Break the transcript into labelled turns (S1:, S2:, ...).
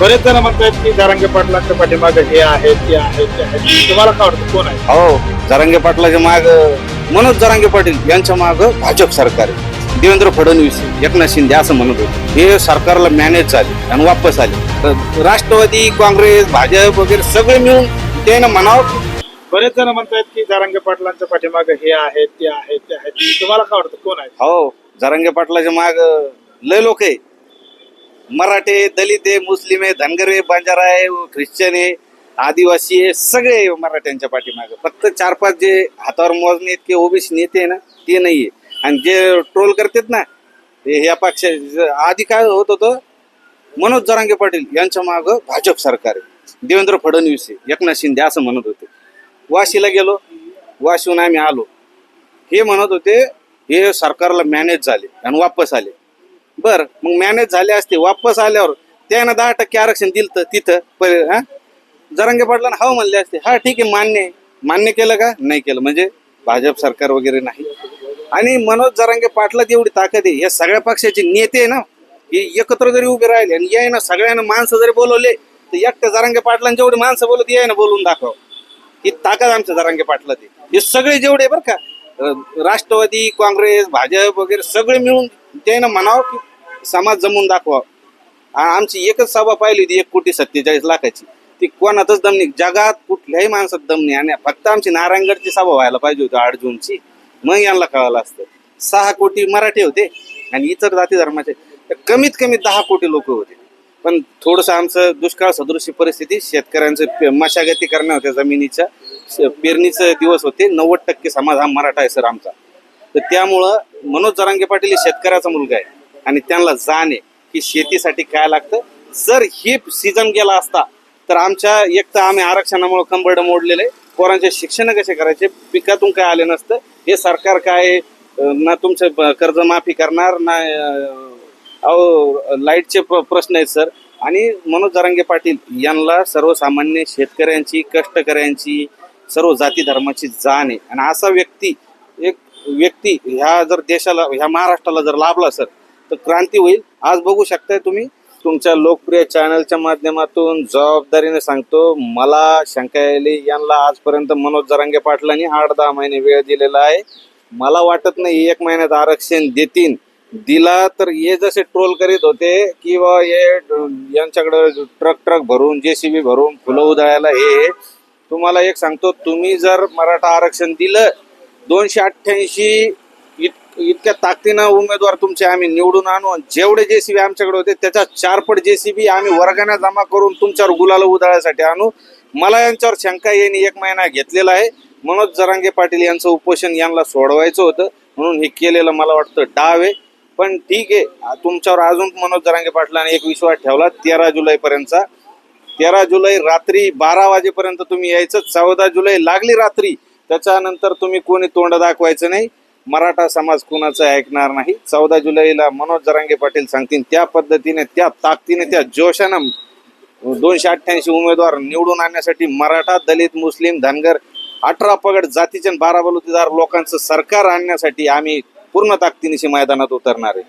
S1: बरेच जण म्हणतात की जरांगे पाटलांच्या पाठीमागे हे आहे ते आहे ते आहे. तुम्हाला काय वाटतं कोण आहे?
S2: हो जरांगे पाटलाच्या माग मनोज जरांगे पाटील यांच्या माग भाजप सरकार आहे. देवेंद्र फडणवीस एकनाथ शिंदे असं म्हणत होते. हे सरकारला मॅनेज झाले आणि वापस आले. तर राष्ट्रवादी काँग्रेस भाजप वगैरे सगळे मिळून त्यानं म्हणावं.
S1: बरेच जण म्हणतात की जरांगे पाटलांच्या पाठीमागे हे आहे ते आहे ते आहे. तुम्हाला काय वाटतं कोण आहे?
S2: हो जरांगे पाटलाच्या माग लय लोक आहे. मराठे दलित आहे मुस्लिम आहे धनगर आहे बंजारा आहे ख्रिश्चन आहे आदिवासी आहे सगळे आहे मराठ्यांच्या पाठीमागे. फक्त चार पाच जे हातावर मोजणे इतके ओबीसी नेते आहे ना ते नाही आहे आणि जे ट्रोल करतात ना ते ह्या पक्ष आधी काय होत होतं मनोज जरांगे पाटील यांच्या मागं भाजप सरकार आहे. देवेंद्र फडणवीस आहे एकनाथ शिंदे असं म्हणत होते. वाशीला गेलो वाशीहून आम्ही आलो. हे म्हणत होते हे सरकारला मॅनेज झाले आणि वापस आले. बर मग मॅनेज झाले असते वापस आल्यावर त्यानं दहा टक्के आरक्षण दिलं तर तिथं पहिले हा? जरांगे पाटला हो म्हणले असते हा ठीक आहे मान्य आहे. मान्य केलं का? नाही केलं. म्हणजे भाजप सरकार वगैरे नाही. आणि मनोज जरांगे पाटलात एवढी ताकद आहे. या सगळ्या पक्षाचे नेते आहे ना हे एकत्र जरी उभे राहिले आणि याय ना सगळ्यांना माणसं जरी बोलवले तर एकट्या जरांगे पाटलांनी जेवढी माणसं बोलत याय ना बोलून दाखव. ही ताकद आमच्या जरांगे पाटला ते हे सगळे जेवढे बरं का राष्ट्रवादी काँग्रेस भाजप वगैरे सगळे मिळून त्यानं म्हणावं की समाज जमून दाखवा आमची एकच सभा पाहिली होती एक कोटी सत्तेचाळीस लाखाची. ती कोणातच दमनी जगात कुठल्याही माणसात दमनी आणि फक्त आमची नारायणगडची सभा व्हायला पाहिजे होती आठ जूनची. मग यांना कळालं असतं. सहा कोटी मराठी होते आणि इतर जाती धर्माचे. तर कमीत कमी दहा कोटी लोक होते. पण थोडंसं आमचं दुष्काळ सदृशी परिस्थिती शेतकऱ्यांचं मशागती करण्या होत्या जमिनीच्या पेरणीचे दिवस होते. नव्वद टक्के समाज हा मराठा आहे सर आमचा. तर त्यामुळं मनोज जरांगे पाटील हे शेतकऱ्याचा मुलगा आहे. आणि त्यांना जाण आहे की शेतीसाठी काय लागतं. जर हे सीझन गेला असता तर आमच्या एक तर आम्ही आरक्षणामुळे कंबरड मोडलेले पोरांचे शिक्षण कसे करायचे? पिकातून काय आले नसतं. हे सरकार काय ना तुमचं कर्जमाफी करणार ना अहो लाईटचे प्र- प्रश्न आहेत सर. आणि मनोज जरांगे पाटील यांना सर्वसामान्य शेतकऱ्यांची कष्टकऱ्यांची सर्व जाती धर्माची जाण आहे. आणि असा व्यक्ती एक व्यक्ती ह्या जर देशाला ह्या महाराष्ट्राला जर लाभला सर तर क्रांती होईल. आज बघू शकताय तुम्ही. तुमच्या लोकप्रिय चॅनलच्या माध्यमातून जबाबदारीने सांगतो मला शंका यायली यांना आजपर्यंत मनोज जरांगे पाटलांनी आठ दहा महिने वेळ दिलेला आहे. मला वाटत नाही एक महिन्यात आरक्षण देतील. दिला तर हे जसे ट्रोल करीत होते की बा हे यांच्याकडे ट्रक ट्रक भरून जेसीबी भरून फुलं उधळायला हे. तुम्हाला एक सांगतो तुम्ही जर मराठा आरक्षण दिलं दोनशे अठ्ठ्याऐंशी इतक्या ताकदीनं उमेदवार तुमचे आम्ही निवडून आणू आणि जेवढे जेसीबी आमच्याकडे होते त्याच्या चारपट जेसीबी आम्ही वर्गाने जमा करून तुमच्यावर गुलाला उधळायसाठी आणू. मला यांच्यावर शंका येणे एक महिना घेतलेला आहे. मनोज जरांगे पाटील यांचं उपोषण यांना सोडवायचं होतं म्हणून हे केलेलं मला वाटतं डाव आहे. पण ठीक आहे तुमच्यावर अजून मनोज जरांगे पाटलाने एक विश्वास ठेवला तेरा जुलैपर्यंतचा. तेरा जुलै रात्री बारा वाजेपर्यंत तुम्ही यायचं चौदा जुलै लागली रात्री. त्याच्यानंतर तुम्ही कोणी तोंड दाखवायचं नाही. मराठा समाज कुणाचं ऐकणार नाही? चौदा जुलैला मनोज जरांगे पाटील सांगतील त्या पद्धतीने त्या ताकदीने त्या जोशानं दोनशे अठ्ठ्याऐंशी उमेदवार निवडून आणण्यासाठी मराठा दलित मुस्लिम धनगर अठरा पगड जातीचे बारा बलुतेदार लोकांचं सरकार आणण्यासाठी आम्ही पूर्ण ताकदीनिशी मैदानात उतरणार आहे.